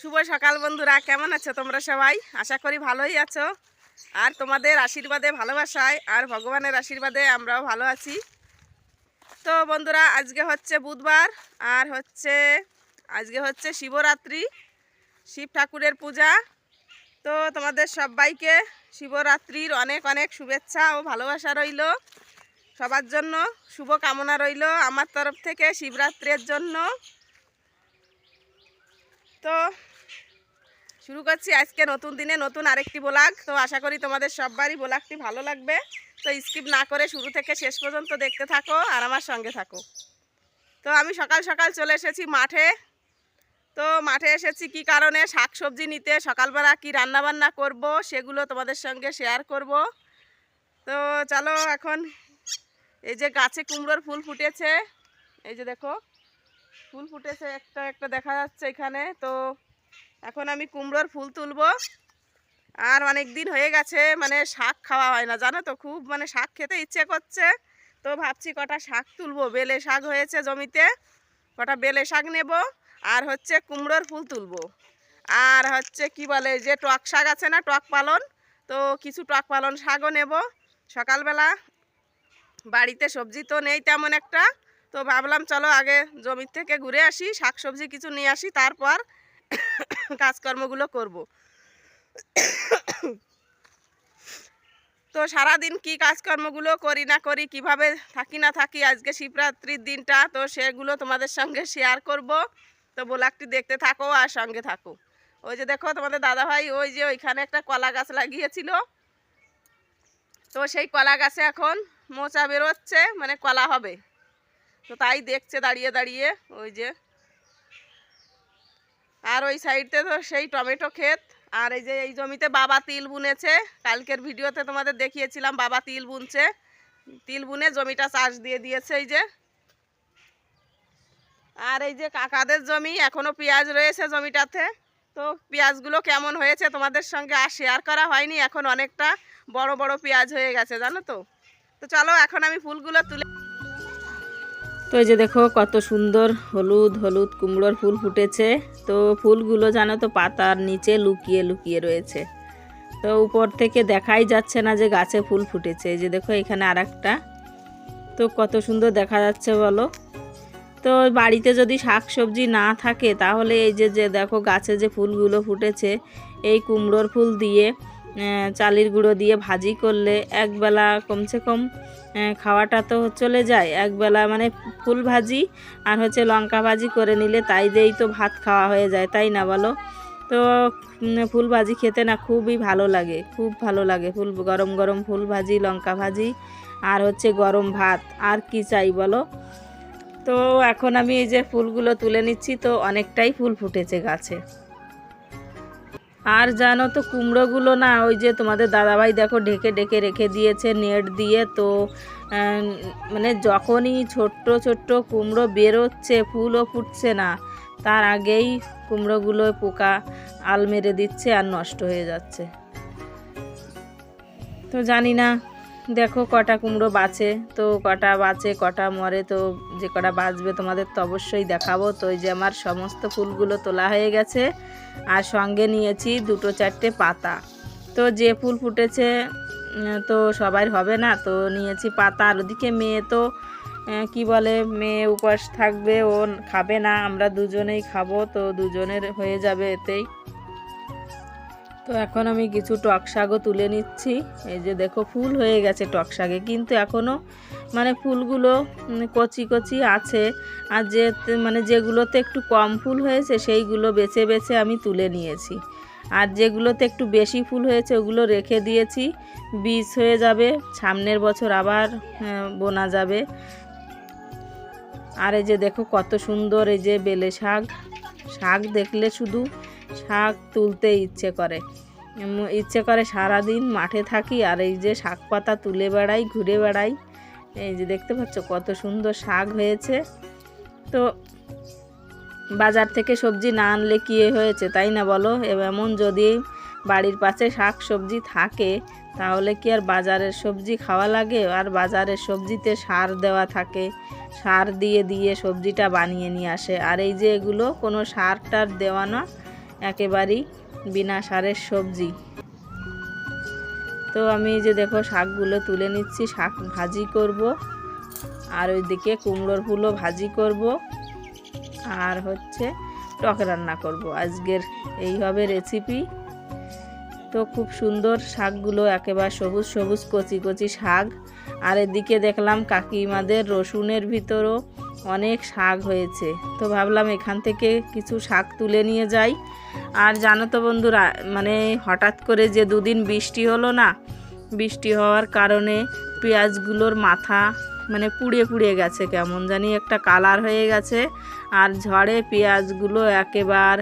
শুভ সকাল বন্ধুরা, কেমন আছো তোমরা সবাই? আশা করি ভালোই আছো। আর তোমাদের আশীর্বাদে, ভালোবাসায় আর ভগবানের আশীর্বাদে আমরাও ভালো আছি। তো বন্ধুরা, আজকে হচ্ছে বুধবার, আর হচ্ছে, আজকে হচ্ছে শিবরাত্রি, শিব ঠাকুরের পূজা। তো তোমাদের সবাইকে শিবরাত্রির অনেক অনেক শুভেচ্ছা ও ভালোবাসা রইল। সবার জন্য শুভ কামনা রইল আমার তরফ থেকে শিবরাত্রির জন্য। তো শুরু করছি আজকে নতুন দিনে নতুন আরেকটি ব্লগ। তো আশা করি তোমাদের সবারই ব্লগটি ভালো লাগবে। তো স্কিপ না করে শুরু থেকে শেষ পর্যন্ত দেখতে থাকো আর আমার সঙ্গে থাকো। তো আমি সকাল সকাল চলে এসেছি মাঠে। তো মাঠে এসেছি কি কারণে? শাক সবজি নিতে, সকালবেলা কি রান্না বান্না করব সেগুলো তোমাদের সঙ্গে শেয়ার করব। তো চলো এখন এই যে গাছে কুমড়োর ফুল ফুটেছে, এই যে দেখো, ফুল ফুটেছে একটা একটা দেখা যাচ্ছে এখানে। তো এখন আমি কুমড়োর ফুল তুলবো। আর অনেক দিন হয়ে গেছে মানে শাক খাওয়া হয় না, জানো তো, খুব মানে শাক খেতে ইচ্ছে করছে। তো ভাবছি কটা শাক তুলবো, বেলে শাক হয়েছে জমিতে, কটা বেলে শাক নেব, আর হচ্ছে কুমড়োর ফুল তুলবো। আর হচ্ছে কি বলে যে টক শাক আছে না, টক পালন, তো কিছু টক পালন শাকও নেব। সকালবেলা বাড়িতে সবজি তো নেই তেমন একটা, তো ভাবলাম চলো আগে জমির থেকে ঘুরে আসি শাক সবজি কিছু নিয়ে আসি, তারপর কাজকর্মগুলো করব। তো সারাদিন কি কাজকর্মগুলো করি না করি, কীভাবে থাকি না থাকি, আজকে শিবরাত্রির দিনটা, তো সেগুলো তোমাদের সঙ্গে শেয়ার করব। তো ব্লগটি দেখতে থাকো আর সঙ্গে থাকো। ওই যে দেখো তোমাদের দাদাভাই, ওই যে ওইখানে একটা কলা গাছ লাগিয়েছিল। তো সেই কলা গাছে এখন মোচা বেরোচ্ছে মানে কলা হবে। তো তাই দেখছে দাঁড়িয়ে দাঁড়িয়ে, ওই যে আর ওই সাইডতে তো সেই টমেটো ক্ষেত। আর এই যে এই জমিতে বাবা তিল বুনেছে। কালকের ভিডিওতে তোমাদের দেখিয়েছিলাম বাবা তিল বুনছে। তিল বুনে জমিটা চাষ দিয়ে দিয়েছে এই যে। আর এই যে কাকাদের জমি, এখনও পেঁয়াজ রয়েছে জমিটাতে। তো পেঁয়াজগুলো কেমন হয়েছে তোমাদের সঙ্গে আর শেয়ার করা হয়নি। এখন অনেকটা বড় বড় পেঁয়াজ হয়ে গেছে, জানো তো? তো চলো, এখন আমি ফুলগুলো তুলে তো এই যে দেখো, কত সুন্দর হলুদ হলুদ কুমড়োর ফুল ফুটেছে। তো ফুলগুলো জানো তো, পাতার নিচে লুকিয়ে লুকিয়ে রয়েছে। তো উপর থেকে দেখাই যাচ্ছে না যে গাছে ফুল ফুটেছে। এই যে দেখো, এখানে আর তো কত সুন্দর দেখা যাচ্ছে, বলো। তো বাড়িতে যদি শাক সবজি না থাকে, তাহলে এই যে যে দেখো, গাছে যে ফুলগুলো ফুটেছে, এই কুমড়োর ফুল দিয়ে চালের গুঁড়ো দিয়ে ভাজি করলে একবেলা কমসে কম খাওয়াটা তো চলে যায়। একবেলা মানে ফুল ভাজি আর হচ্ছে লঙ্কা ভাজি করে নিলে তাই দিয়েই তো ভাত খাওয়া হয়ে যায়, তাই না বলো? তো ফুল ভাজি খেতে না খুবই ভালো লাগে, খুব ভালো লাগে। ফুল, গরম গরম ফুল ভাজি, লঙ্কা ভাজি আর হচ্ছে গরম ভাত, আর কি চাই বলো? তো এখন আমি এই যে ফুলগুলো তুলে নিচ্ছি, তো অনেকটাই ফুল ফুটেছে গাছে। আর জানো তো কুমড়োগুলো না, ওই যে তোমাদের দাদাভাই দেখো ঢেকে ঢেকে রেখে দিয়েছে নেট দিয়ে, তো মানে যখনই ছোট্ট ছোট্ট কুমড়ো বেরোচ্ছে, ফুলও ফুটছে না, তার আগেই কুমড়োগুলো পোকা আল মেরে দিচ্ছে আর নষ্ট হয়ে যাচ্ছে। তো জানি না দেখো কটা কুমড়ো বাঁচে, তো কটা বাঁচে, কটা মরে, তো যে কটা বাঁচবে তোমাদের তো অবশ্যই দেখাবো। তো এই যে আমার সমস্ত ফুলগুলো তোলা হয়ে গেছে, আর সঙ্গে নিয়েছি দুটো চারটে পাতা। তো যে ফুল ফুটেছে তো সবার হবে না, তো নিয়েছি পাতা। আর ওদিকে মেয়ে তো কি বলে, মেয়ে উপাস থাকবে, ও খাবে না, আমরা দুজনেই খাব, তো দুজনের হয়ে যাবে এতেই। তো এখন আমি কিছু টক শাকও তুলে নিচ্ছি। এই যে দেখো, ফুল হয়ে গেছে টক শাকে। কিন্তু এখনও মানে ফুলগুলো কচি কচি আছে। আর যে মানে যেগুলোতে একটু কম ফুল হয়েছে, সেইগুলো বেছে বেছে আমি তুলে নিয়েছি। আর যেগুলোতে একটু বেশি ফুল হয়েছে, ওগুলো রেখে দিয়েছি। বীজ হয়ে যাবে, সামনের বছর আবার বোনা যাবে। আর এই যে দেখো, কত সুন্দর এই যে বেলে শাক। শাক দেখলে শুধু শাক তুলতে ইচ্ছে করে। ইচ্ছে করে সারাদিন মাঠে থাকি আর এই যে শাক পাতা তুলে বেড়াই, ঘুরে বেড়াই। এই যে দেখতে পাচ্ছ কত সুন্দর শাক হয়েছে। তো বাজার থেকে সবজি না আনলে কি হয়েছে, তাই না বলো? এমন যদি বাড়ির পাশে শাক সবজি থাকে, তাহলে কি আর বাজারের সবজি খাওয়া লাগে? আর বাজারের সবজিতে সার দেওয়া থাকে, সার দিয়ে দিয়ে সবজিটা বানিয়ে নিয়ে আসে। আর এই যে এগুলো কোনো সার টার দেওয়া না একেবারেই বিনা সারের সবজি। তো আমি যে দেখো শাকগুলো তুলে নিচ্ছি, শাক ভাজি করব, আর ওইদিকে কুমড়োর ফুলও ভাজি করব, আর হচ্ছে টক রান্না করব। আজকের এই হবে রেসিপি তো খুব সুন্দর শাকগুলো, একেবারে সবুজ সবুজ কচি কচি শাক। আর এদিকে দেখলাম কাকিমাদের রসুনের ভিতরও অনেক শাক হয়েছে। তো ভাবলাম এখান থেকে কিছু শাক তুলে নিয়ে যাই। আর জানো তো বন্ধুরা মানে হঠাৎ করে যে দুদিন বৃষ্টি হলো না, বৃষ্টি হওয়ার কারণে পেঁয়াজগুলোর মাথা মানে পুড়ে পুড়ে গেছে কেমন জানি, একটা কালার হয়ে গেছে। আর ঝড়ে পেঁয়াজগুলো একেবার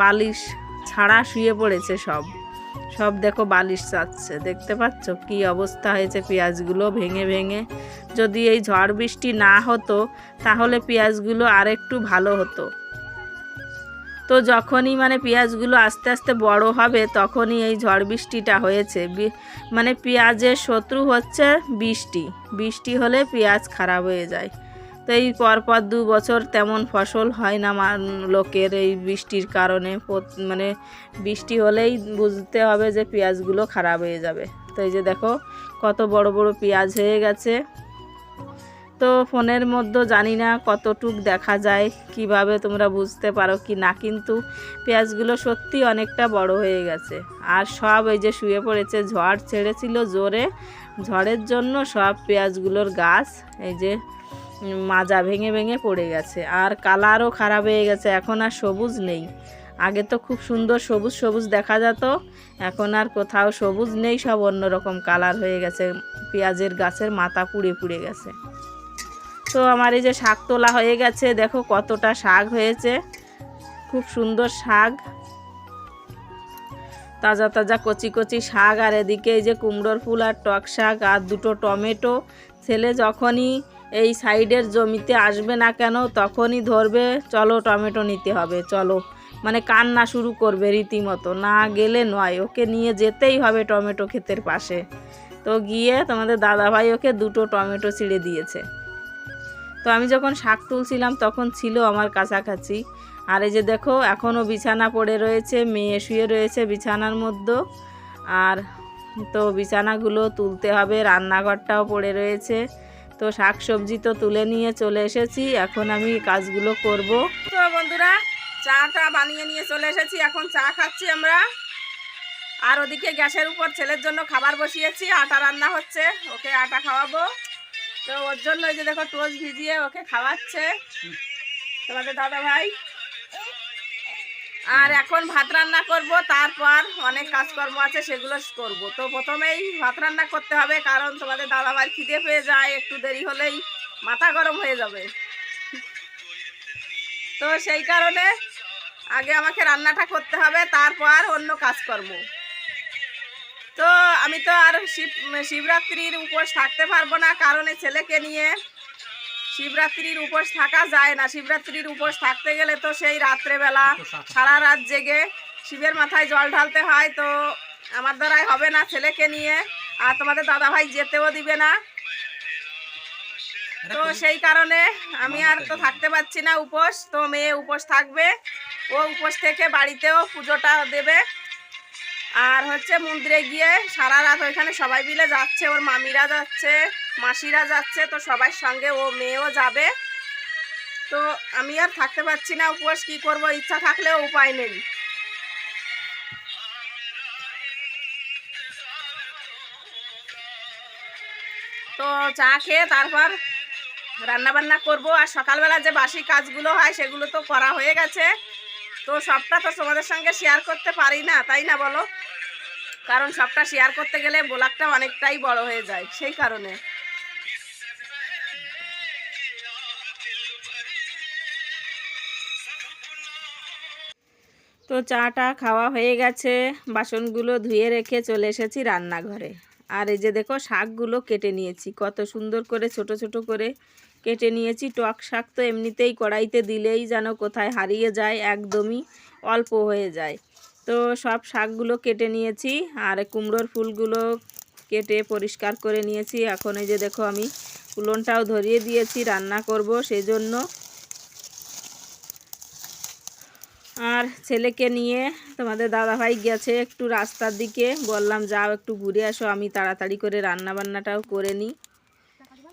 বালিশ ছাড়া শুয়ে পড়েছে সব। সব দেখো বালিশ চাচ্ছে। দেখতে পাচ্ছ কি অবস্থা হয়েছে? পেঁয়াজগুলো ভেঙে ভেঙে। যদি এই ঝড় বৃষ্টি না হতো, তাহলে পেঁয়াজগুলো আর একটু ভালো হতো। তো যখনই মানে পেঁয়াজগুলো আস্তে আস্তে বড় হবে, তখনই এই ঝড় বৃষ্টিটা হয়েছে। মানে পেঁয়াজের শত্রু হচ্ছে বৃষ্টি। বৃষ্টি হলে পেঁয়াজ খারাপ হয়ে যায়। তো এই পরপর দু বছর তেমন ফসল হয় না লোকের এই বৃষ্টির কারণে। মানে বৃষ্টি হলেই বুঝতে হবে যে পেঁয়াজগুলো খারাপ হয়ে যাবে। তো এই যে দেখো, কত বড় বড় পেঁয়াজ হয়ে গেছে। তো ফোনের মধ্যে জানি না কতটুক দেখা যায়, কীভাবে তোমরা বুঝতে পারো কি না, কিন্তু পেঁয়াজগুলো সত্যি অনেকটা বড় হয়ে গেছে। আর সব এই যে শুয়ে পড়েছে, ঝড় ছেড়েছিল জোরে। ঝড়ের জন্য সব পেঁয়াজগুলোর গাছ, এই যে মাজা ভেঙে ভেঙে পড়ে গেছে। আর কালারও খারাপ হয়ে গেছে, এখন আর সবুজ নেই। আগে তো খুব সুন্দর সবুজ সবুজ দেখা যেত, এখন আর কোথাও সবুজ নেই, সব অন্যরকম কালার হয়ে গেছে, পেঁয়াজের গাছের মাথা পুড়ে পুড়ে গেছে। তো আমার এই যে শাক তোলা হয়ে গেছে, দেখো কতটা শাক হয়েছে। খুব সুন্দর শাক। তাজা তাজা কচি কচি শাক, আর এদিকে এই যে কুমড়োর ফুল আর টক শাক, আর দুটো টমেটো। ছেলে যখনই এই সাইডের জমিতে আসবে না কেন, তখনই ধরবে, চলো টমেটো নিতে হবে, চলো। মানে কান্না শুরু করবে রীতিমতো, না গেলে নয়, ওকে নিয়ে যেতেই হবে টমেটো ক্ষেতের পাশে। তো গিয়ে তোমাদের দাদাভাই ওকে দুটো টমেটো ছিঁড়ে দিয়েছে। তো আমি যখন শাক তুলছিলাম, তখন ছিল আমার কাছাকাছি। আর এই যে দেখো এখনও বিছানা পড়ে রয়েছে, মেয়ে শুয়ে রয়েছে বিছানার মধ্যে। আর তো বিছানাগুলো তুলতে হবে, রান্নাঘরটাও পড়ে রয়েছে। তো শাক সবজি তো তুলে নিয়ে চলে এসেছি, এখন আমি কাজগুলো করব। তো বন্ধুরা, চাটা বানিয়ে নিয়ে চলে এসেছি, এখন চা খাচ্ছি আমরা। আর ওদিকে গ্যাসের উপর ছেলের জন্য খাবার বসিয়েছি, আটা রান্না হচ্ছে, ওকে আটা খাওয়াবো। তো ওর জন্য যে দেখো টোস্ট ভিজিয়ে ওকে খাওয়াচ্ছে। তোমাদের দাদা ভাই আর এখন ভাত রান্না করব, তারপর অনেক কাজকর্ম আছে, সেগুলো করব। তো প্রথমেই ভাত রান্না করতে হবে, কারণ তোমাদের দাদা ভাই খিদে পেয়ে যায়, একটু দেরি হলেই মাথা গরম হয়ে যাবে। তো সেই কারণে আগে আমাকে রান্নাটা করতে হবে, তারপর অন্য কাজকর্ম। তো আমি তো আর শিব শিবরাত্রির উপোস থাকতে পারব না, কারণ ছেলেকে নিয়ে শিবরাত্রির উপোস থাকা যায় না। শিবরাত্রির উপোস থাকতে গেলে তো সেই রাত্রেবেলা সারা রাত জেগে শিবের মাথায় জল ঢালতে হয়। তো আমার দ্বারাই হবে না ছেলেকে নিয়ে। আর তোমাদের দাদা ভাই যেতেও দিবে না। তো সেই কারণে আমি আর তো থাকতে পারছি না উপোস। তো মেয়ে উপোস থাকবে। ও উপোস থেকে বাড়িতেও পুজোটা দেবে। আর হচ্ছে মন্দিরে গিয়ে সারা রাত ওইখানে সবাই মিলে যাচ্ছে। ওর মামিরা যাচ্ছে। মাসিরা যাচ্ছে, তো সবার সঙ্গে ও মেয়েও যাবে। তো আমি আর থাকতে পারছি না উপবাস কি করব? ইচ্ছা থাকলেও উপায় নেই। তো চা খেয়ে তারপর রান্না বান্না করব, আর সকালবেলা যে বাসি কাজগুলো হয়, সেগুলো তো করা হয়ে গেছে। তো সবটা তো তোমাদের সঙ্গে শেয়ার করতে পারি না, তাই না বলো? কারণ সবটা শেয়ার করতে গেলে ব্লগটা অনেকটাই বড় হয়ে যায়, সেই কারণে। তো চাটা খাওয়া হয়ে গেছে। বাসনগুলো ধুয়ে রেখে চলে এসেছি রান্নাঘরে। আর এই যে দেখো শাকগুলো কেটে নিয়েছি। কত সুন্দর করে, ছোট ছোট করে কেটে নিয়েছি। টক শাক তো এমনিতেই কড়াইতে দিলেই যেন কোথায় হারিয়ে যায়, একদমই অল্প হয়ে যায়। তো সব শাকগুলো কেটে নিয়েছি। আর কুমড়োর ফুলগুলো কেটে পরিষ্কার করে নিয়েছি। এখন এই যে দেখো আমি উলনটাও ধরিয়ে দিয়েছি, রান্না করব সেই জন্য আর ছেলেকে নিয়ে তোমাদের দাদাভাই গেছে একটু রাস্তার দিকে। বললাম, যাও একটু ঘুরে আসো, আমি তাড়াতাড়ি করে রান্না বান্নাটাও করে নিই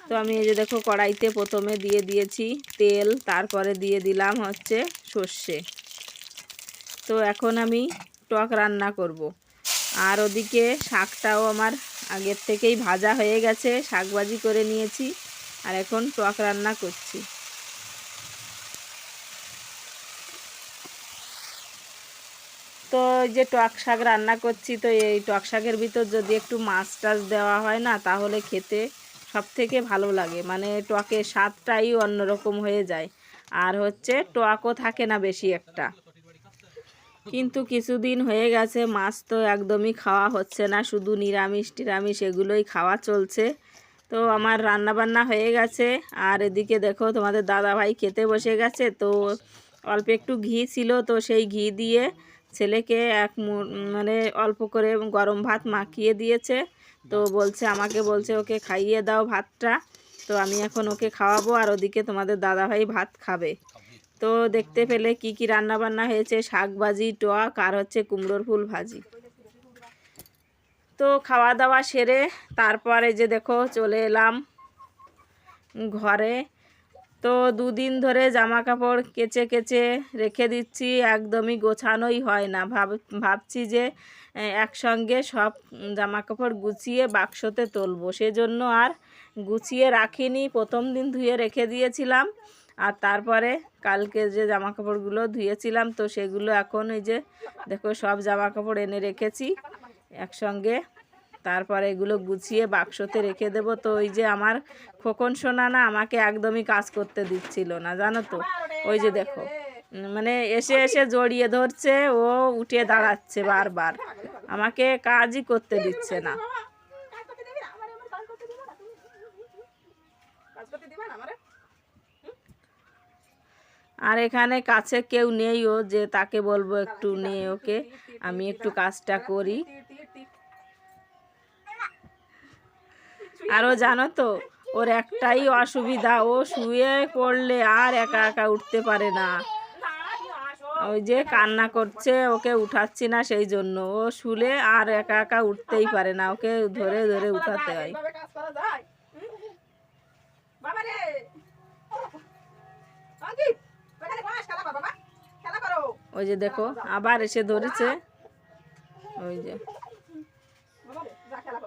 তো আমি এই যে দেখো কড়াইতে প্রথমে দিয়ে দিয়েছি তেল, তারপরে দিয়ে দিলাম হচ্ছে সর্ষে। তো এখন আমি টক রান্না করব। আর ওদিকে শাকটাও আমার আগের থেকেই ভাজা হয়ে গেছে শাক ভাজি করে নিয়েছি, আর এখন টক রান্না করছি। তো যে টক শাক রান্না করছি, তো এই টক শাকের ভিতর যদি একটু মাছ টাছ দেওয়া হয় না, তাহলে খেতে সব থেকে ভালো লাগে। মানে টকের স্বাদটাই অন্যরকম হয়ে যায়। আর হচ্ছে টকও থাকে না বেশি একটা। কিন্তু কিছুদিন হয়ে গেছে, মাছ তো একদমই খাওয়া হচ্ছে না, শুধু নিরামিষ টিরামিষ এগুলোই খাওয়া চলছে। তো আমার রান্না বান্না হয়ে গেছে। আর এদিকে দেখো, তোমাদের দাদা ভাই খেতে বসে গেছে, তো অল্প একটু ঘি ছিল, তো সেই ঘি দিয়ে ছেলেকে এক মানে অল্প করে গরম ভাত মাখিয়ে দিয়েছে। তো বলছে আমাকে বলছে ওকে খাইয়ে দাও ভাতটা। তো আমি এখন ওকে খাওয়াবো আর ওদিকে তোমাদের দাদা ভাই ভাত খাবে। তো দেখতে পেলে কি কি রান্না বান্না হয়েছে? শাক ভাজি টক আর হচ্ছে কুমড়োর ফুল ভাজি। তো খাওয়া দাওয়া সেরে তারপরে যে দেখো চলে এলাম ঘরে। তো দুদিন ধরে জামা কাপড় কেচে কেচে রেখে দিচ্ছি, একদমই গোছানোই হয় না। ভাব, ভাবছি যে একসঙ্গে সব জামা কাপড় গুছিয়ে বাক্সতে তুলবো। সেজন্য আর গুছিয়ে রাখিনি। প্রথম দিন ধুয়ে রেখে দিয়েছিলাম, আর তারপরে কালকে যে জামা কাপড়গুলো ধুয়েছিলাম, তো সেগুলো এখন ওই যে, দেখো সব জামা কাপড় এনে রেখেছি। একসঙ্গে তারপরে এগুলো গুছিয়ে বাক্সতে রেখে দেব। তো ওই যে আমার খোকন সোনা না আমাকে একদমই কাজ করতে দিচ্ছিল না, জানো তো? ওই যে দেখো মানে এসে এসে জড়িয়ে ধরছে, ও উঠে দাঁড়াচ্ছে বারবার। আমাকে কাজই করতে দিচ্ছে না। আর এখানে কাছে কেউ নেই ও, যে তাকে বলব একটু নে ওকে, আমি একটু কাজটা করি। আরও জানো তো, ওর একটাই অসুবিধা, ও শুয়ে পড়লে আর একা একা উঠতে পারে না। ওই যে কান্না করছে, ওকে উঠাচ্ছি না সেই জন্য। ও শুলে আর একা একা উঠতেই পারে না, ওকে ধরে ধরে উঠাতে হয়। ওই যে দেখো, আবার এসে ধরেছে। ওই যে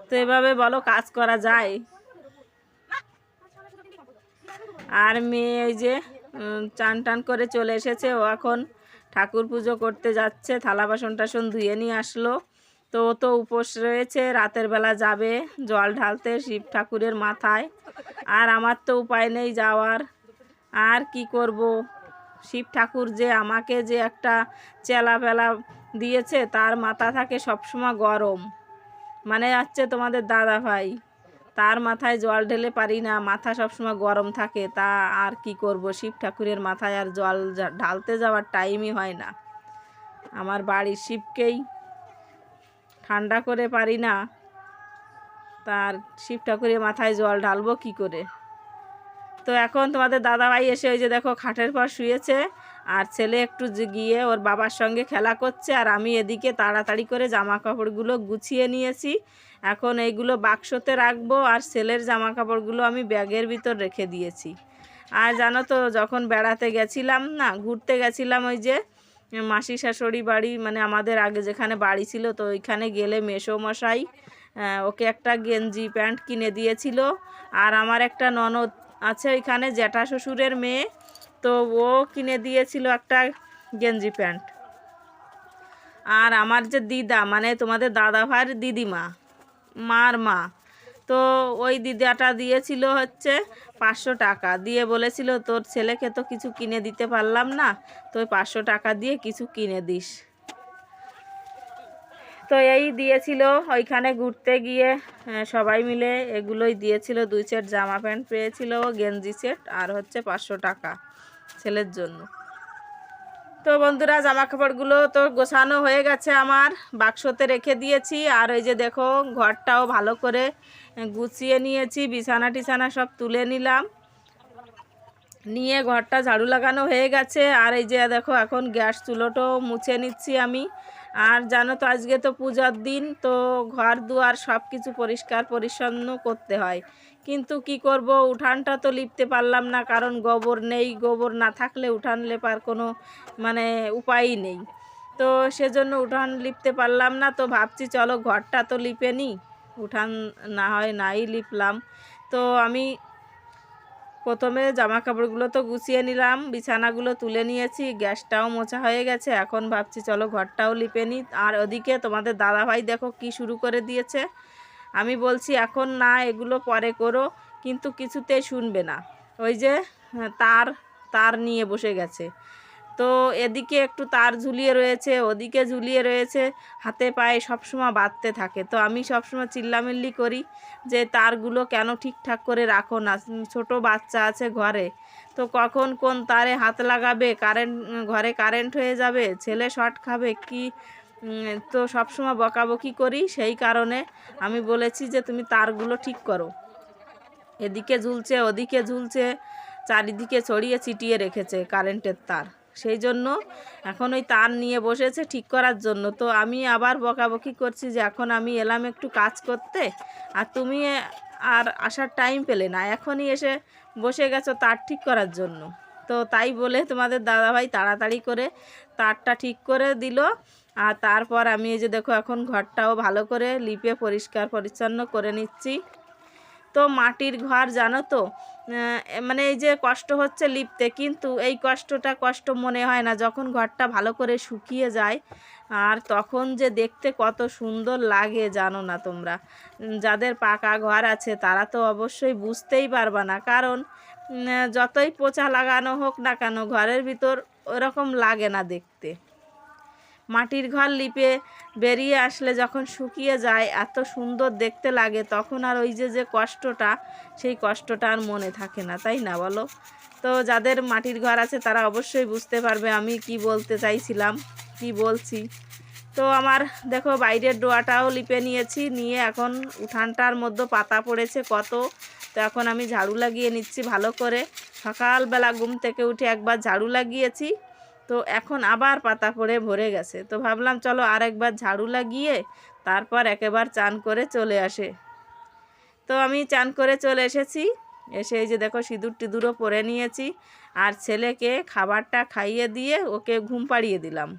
তো এভাবে বলো, কাজ করা যায়? আর মেয়ে ওই যে চান টান করে চলে এসেছে। ও এখন ঠাকুর পুজো করতে যাচ্ছে, থালা বাসন টাসন ধুয়ে নিয়ে আসলো। তো ও তো উপোস রয়েছে, রাতের বেলা যাবে জল ঢালতে শিব ঠাকুরের মাথায়। আর আমার তো উপায় নেই যাওয়ার। আর কি করব? শিব ঠাকুর যে আমাকে যে একটা চেলা ফেলা দিয়েছে, তার মাথা থাকে সবসময় গরম। মানে যাচ্ছে তোমাদের দাদা ভাই। তার মাথায় জল ঢেলে পারি না, মাথা সবসময় গরম থাকে, তা আর কি করব? শিব ঠাকুরের মাথায় আর জল ঢালতে যাওয়ার টাইমই হয় না। আমার বাড়ির শিবকেই ঠান্ডা করে পারি না, তার শিব ঠাকুরের মাথায় জল ঢালবো কি করে? তো এখন তোমাদের দাদাভাই এসে ওই যে দেখো, খাটের পর শুয়েছে আর ছেলে একটু গিয়ে ওর বাবার সঙ্গে খেলা করছে আর আমি এদিকে তাড়াতাড়ি করে জামা কাপড়গুলো গুছিয়ে নিয়েছি। এখন এইগুলো বাক্সতে রাখব আর ছেলের জামা কাপড়গুলো আমি ব্যাগের ভিতর রেখে দিয়েছি। আর জানো তো, যখন বেড়াতে গেছিলাম না, ঘুরতে গেছিলাম ওই যে মাসি শাশুড়ি বাড়ি মানে আমাদের আগে যেখানে বাড়ি ছিল, তো ওইখানে গেলে মেসো মশাই ওকে একটা গেঞ্জি প্যান্ট কিনে দিয়েছিল। আর আমার একটা ননদ আছে ওইখানে জ্যাঠা শ্বশুরের মেয়ে। তো ও কিনে দিয়েছিল একটা গেঞ্জি প্যান্ট। আর আমার যে দিদা মানে তোমাদের দাদা ভাইয়ের দিদিমা, মার মা, তো ওই দিদাটা দিয়েছিল হচ্ছে পাঁচশো টাকা। দিয়ে বলেছিল, তোর ছেলেকে তো কিছু কিনে দিতে পারলাম না তো ওই পাঁচশো টাকা দিয়ে কিছু কিনে দিস। তো এই দিয়েছিল, ওইখানে ঘুরতে গিয়ে সবাই মিলে এগুলোই দিয়েছিল। দুই সেট জামা প্যান্ট পেয়েছিল, গেঞ্জি সেট আর হচ্ছে পাঁচশো টাকা। ছেলের জন্য। তো বন্ধুরা জামা কাপড়গুলো তো গোছানো হয়ে গেছে আমার। বাক্সতে রেখে দিয়েছি। আর ওই যে দেখো, ঘরটাও ভালো করে গুছিয়ে নিয়েছি। বিছানা টিছানা সব তুলে নিলাম। নিয়ে ঘরটা ঝাড়ু লাগানো হয়ে গেছে। আর এই যে দেখো, এখন গ্যাস চুলোটাও মুছে নিচ্ছি আমি। আর জানো তো, আজকে তো পূজার দিন, তো ঘর দুয়ার সব কিছু পরিষ্কার পরিচ্ছন্ন করতে হয়। কিন্তু কি করব? উঠানটা তো লিপতে পারলাম না, কারণ গোবর নেই, গোবর না থাকলে উঠান লেপার কোনো মানে উপায়ই নেই। তো সেজন্য উঠান লিপতে পারলাম না, তো ভাবছি চলো ঘরটা তো লিপে নিই উঠান না হয় নাই, লিপলাম। তো আমি প্রথমে জামা কাপড়গুলো তো গুছিয়ে নিলাম, বিছানাগুলো তুলে নিয়েছি, গ্যাসটাও মোছা হয়ে গেছে, এখন ভাবছি চলো ঘরটাও লিপে নিই আর ওদিকে তোমাদের দাদাভাই দেখো কি শুরু করে দিয়েছে। আমি বলছি এখন না এগুলো পরে করো। কিন্তু কিছুতেই শুনবে না। ওই যে হ্যাঁ, তার তার নিয়ে বসে গেছে। তো এদিকে একটু তার ঝুলিয়ে রয়েছে ওদিকে ঝুলিয়ে রয়েছে হাতে পায়ে সবসময় বাঁধতে থাকে। তো আমি সবসময় চিল্লামিল্লি করি যে তারগুলো কেন ঠিকঠাক করে রাখো না? ছোট বাচ্চা আছে ঘরে। তো কখন কোন তারে হাত লাগাবে? কারেন্ট ঘরে কারেন্ট হয়ে যাবে? ছেলে শর্ট খাবে? কি তো সবসময় বকাবকি করি, সেই কারণে আমি বলেছি যে তুমি তারগুলো ঠিক করো। এদিকে ঝুলছে, ওদিকে ঝুলছে, চারিদিকে ছড়িয়ে ছিটিয়ে রেখেছে কারেন্টের তার। সেই জন্য এখন ওই তার নিয়ে বসেছে ঠিক করার জন্য। তো আমি আবার বকাবকি করছি যে এখন আমি এলাম একটু কাজ করতে, আর তুমি আর আসার টাইম পেলে না। এখনই এসে বসে গেছো তার ঠিক করার জন্য। তো তাই বলে তোমাদের দাদাভাই তাড়াতাড়ি করে তারটা ঠিক করে দিল। আর তারপর আমি এই যে দেখো এখন ঘরটাও ভালো করে লিপে পরিষ্কার পরিচ্ছন্ন করে নিচ্ছি। তো মাটির ঘর জানো তো মানে এই যে কষ্ট হচ্ছে লিপতে, কিন্তু এই কষ্টটা কষ্ট মনে হয় না যখন ঘরটা ভালো করে শুকিয়ে যায়। আর তখন যে দেখতে কত সুন্দর লাগে জানো না তোমরা। যাদের পাকা ঘর আছে তারা তো অবশ্যই বুঝতেই পারবা না। কারণ যতই পোচা লাগানো হোক না কেন, ঘরের ভিতর ওরকম লাগে না দেখতে। মাটির ঘর লিপে বেরিয়ে আসলে যখন শুকিয়ে যায়, এত সুন্দর দেখতে লাগে, তখন আর ওই যে যে কষ্টটা, সেই কষ্টটা আর মনে থাকে না, তাই না বলো? তো যাদের মাটির ঘর আছে, তারা অবশ্যই বুঝতে পারবে আমি কি বলতে চাইছিলাম, কি বলছি। তো আমার, দেখো, বাইরের ডোয়াটাও লিপে নিয়েছি, নিয়ে এখন উঠানটার মধ্যে পাতা পড়েছে কত। তো এখন আমি ঝাড়ু লাগিয়ে নিচ্ছি ভালো করে। সকালবেলা ঘুম থেকে উঠে একবার ঝাড়ু লাগিয়েছি। তো এখন আবার পাতা পড়ে ভরে গেছে। তো ভাবলাম চলো আরেকবার ঝাড়ু লাগিয়ে তারপর একেবার চান করে চলে আসে। তো আমি চান করে চলে এসেছি। এসে এই যে দেখো সিঁদুর টিঁদুরও পরে নিয়েছি আর ছেলেকে খাবারটা খাইয়ে দিয়ে ওকে ঘুম পাড়িয়ে দিলাম।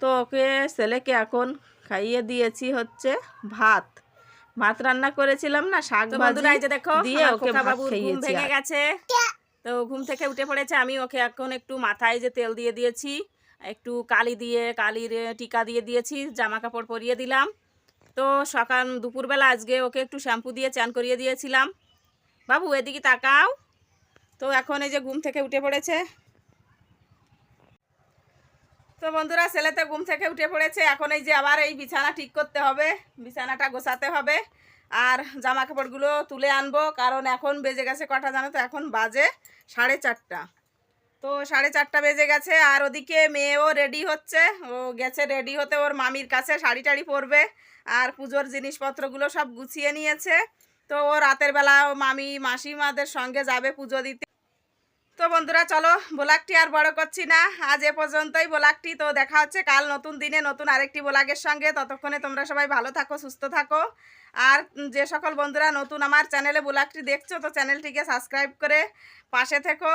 তো ওকে ছেলেকে এখন খাইয়ে দিয়েছি হচ্ছে ভাত। ভাত রান্না করেছিলাম না শাক তো ভাজি বন্ধুরা এই যে দেখো দিয়ে ওকে ভাত খাইয়েছি ভেঙে গেছে। তো ঘুম থেকে উঠে পড়েছে, আমি ওকে এখন একটু মাথায় যে তেল দিয়ে দিয়েছি, একটু কালি দিয়ে, কালির টিকা দিয়ে দিয়েছি জামা কাপড় পরিয়ে দিলাম। তো সকাল, দুপুরবেলা আজকে ওকে একটু শ্যাম্পু দিয়ে চান করিয়ে দিয়েছিলাম। বাবু, এদিকে তাকাও। তো এখন এই যে ঘুম থেকে উঠে পড়েছে। তো বন্ধুরা ছেলে তো ঘুম থেকে উঠে পড়েছে, এখন এই যে আবার এই বিছানা ঠিক করতে হবে, বিছানাটা গোছাতে হবে। আর জামা কাপড়গুলো তুলে আনব, কারণ এখন বেজে গেছে কটা জানো তো? এখন বাজে সাড়ে চারটা। তো সাড়ে চারটা বেজে গেছে, আর ওদিকে মেয়েও রেডি হচ্ছে। ও গেছে রেডি হতে, ওর মামির কাছে শাড়ি টাড়ি পরবে, আর পুজোর জিনিসপত্রগুলো সব গুছিয়ে নিয়েছে। তো ও রাতের বেলা ও মামি, মাসিমাদের সঙ্গে যাবে পুজো দিতে। তো বন্ধুরা, চলো ব্লগটি আর বড় করছি না। আজ এ পর্যন্তই ব্লগটি। তো দেখা হচ্ছে কাল নতুন দিনে নতুন আরেকটি ব্লগের সঙ্গে। ততক্ষণে তোমরা সবাই ভালো থাকো, সুস্থ থাকো। আর যে সকল বন্ধুরা নতুন আমার চ্যানেলে ব্লগটি দেখছ, তো চ্যানেলটিকে সাবস্ক্রাইব করে পাশে থেকো।